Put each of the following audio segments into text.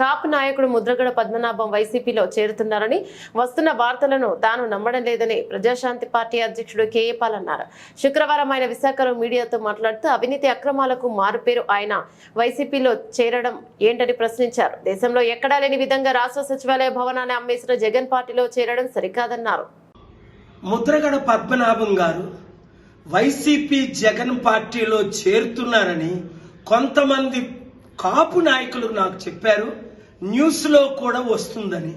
కాపు నాయకుడు ముద్రగడ పద్మనాభం వైసీపీలో చేరుతున్నారని వస్తున్న వార్తలను తాను నమ్మడం లేదని ప్రజాశాంతి పార్టీ అధ్యక్షుడు కేఏపాల్ అన్నారు. శుక్రవారం ఆయన విశాఖలో మీడియాతో మాట్లాడుతూ అవినీతి అక్రమాలకు మారుపేరు ఆయన వైసీపీలో చేరడం ఏంటని ప్రశ్నించారు. దేశంలో ఎక్కడా లేని విధంగా రాష్ట్ర సచివాలయ భవనాన్ని అమ్మేసిన జగన్ పార్టీలో చేరడం సరికాదన్నారు. ముద్రగడ పద్మనాభం గారు వైసీపీ జగన్ పార్టీలో చేరుతున్నారని కొంతమంది కాపు నాయకులు నాకు చెప్పారు. న్యూస్లో కూడా వస్తుందని.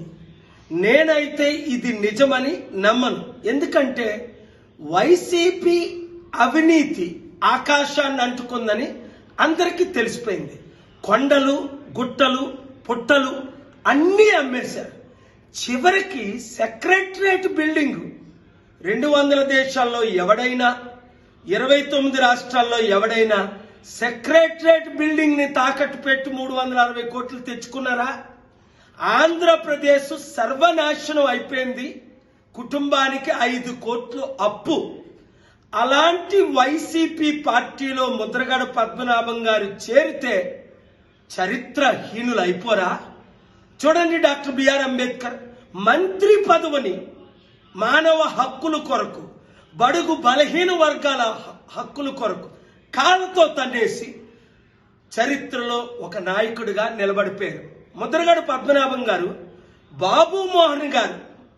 నేనైతే ఇది నిజమని నమ్మను. ఎందుకంటే వైసీపీ అవినీతి ఆకాశాన్ని అంటుకుందని అందరికీ తెలిసిపోయింది. కొండలు గుట్టలు పుట్టలు అన్నీ అమ్మేశారు. చివరికి సెక్రటరేట్ బిల్డింగ్. రెండు వందల దేశాల్లో ఎవడైనా ఇరవై తొమ్మిది రాష్ట్రాల్లో ఎవడైనా సెక్రటరేట్ బిల్డింగ్ని తాకట్టు పెట్టి మూడు వందల అరవై కోట్లు తెచ్చుకున్నారా? ఆంధ్రప్రదేశ్ సర్వనాశనం అయిపోయింది. కుటుంబానికి ఐదు కోట్లు అప్పు. అలాంటి వైసీపీ పార్టీలో ముద్రగడ పద్మనాభం గారు చేరితే చరిత్రహీనులు అయిపోరా చూడండి డాక్టర్ బిఆర్ అంబేద్కర్ మంత్రి పదవిని మానవ హక్కుల కొరకు బడుగు బలహీన వర్గాల హక్కుల కొరకు. కాళ్ళతో తన్నేసి చరిత్రలో ఒక నాయకుడిగా నిలబడిపోయారు. ముద్రగడ పద్మనాభం గారు బాబు మోహన్ గారు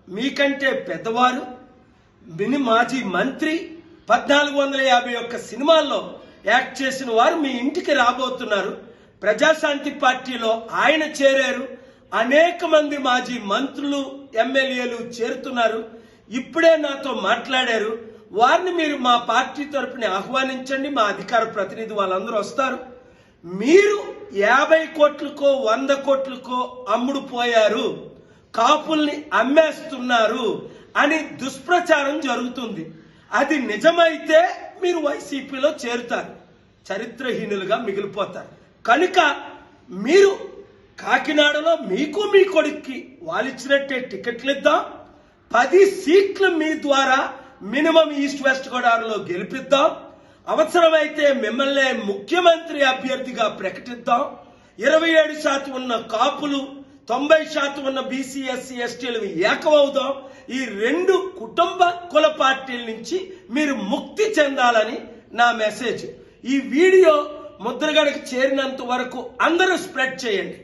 మీకంటే పెద్దవారు మిని మాజీ మంత్రి పద్నాలుగు వందల యాభై ఒక్క సినిమాల్లో యాక్ట్ చేసిన వారు మీ ఇంటికి రాబోతున్నారు. ప్రజాశాంతి పార్టీలో ఆయన చేరారు. అనేక మంది మాజీ మంత్రులు ఎమ్మెల్యేలు చేరుతున్నారు. ఇప్పుడే నాతో మాట్లాడారు. వారిని మీరు మా పార్టీ తరపున ఆహ్వానించండి మా అధికార ప్రతినిధి వాళ్ళందరూ వస్తారు. మీరు యాభై కోట్లకో వంద కోట్లకో అమ్ముడు పోయారు కాపుల్ని అమ్మేస్తున్నారు అని దుష్ప్రచారం జరుగుతుంది. అది నిజమైతే మీరు వైసీపీలో చేరుతారు చరిత్రహీనులుగా మిగిలిపోతారు. కనుక మీరు కాకినాడలో మీకు మీ కొడుక్కి వాళ్ళిచ్చినట్టే టికెట్లు ఇద్దాం పది సీట్లు మీ ద్వారా మినిమం ఈస్ట్ వెస్ట్ గోదావరిలో గెలిపిద్దాం. అవసరమైతే మిమ్మల్ని ముఖ్యమంత్రి అభ్యర్థిగా ప్రకటిద్దాం. ఇరవై ఏడు శాతం ఉన్న కాపులు తొంభై శాతం ఉన్న బీసీ ఎస్సీ ఎస్టీలు ఏకమవుదాం. ఈ రెండు కుటుంబ కుల పార్టీల నుంచి మీరు ముక్తి చెందాలని నా మెసేజ్. ఈ వీడియో ముద్రగడకు చేరినంత వరకు అందరూ స్ప్రెడ్ చేయండి.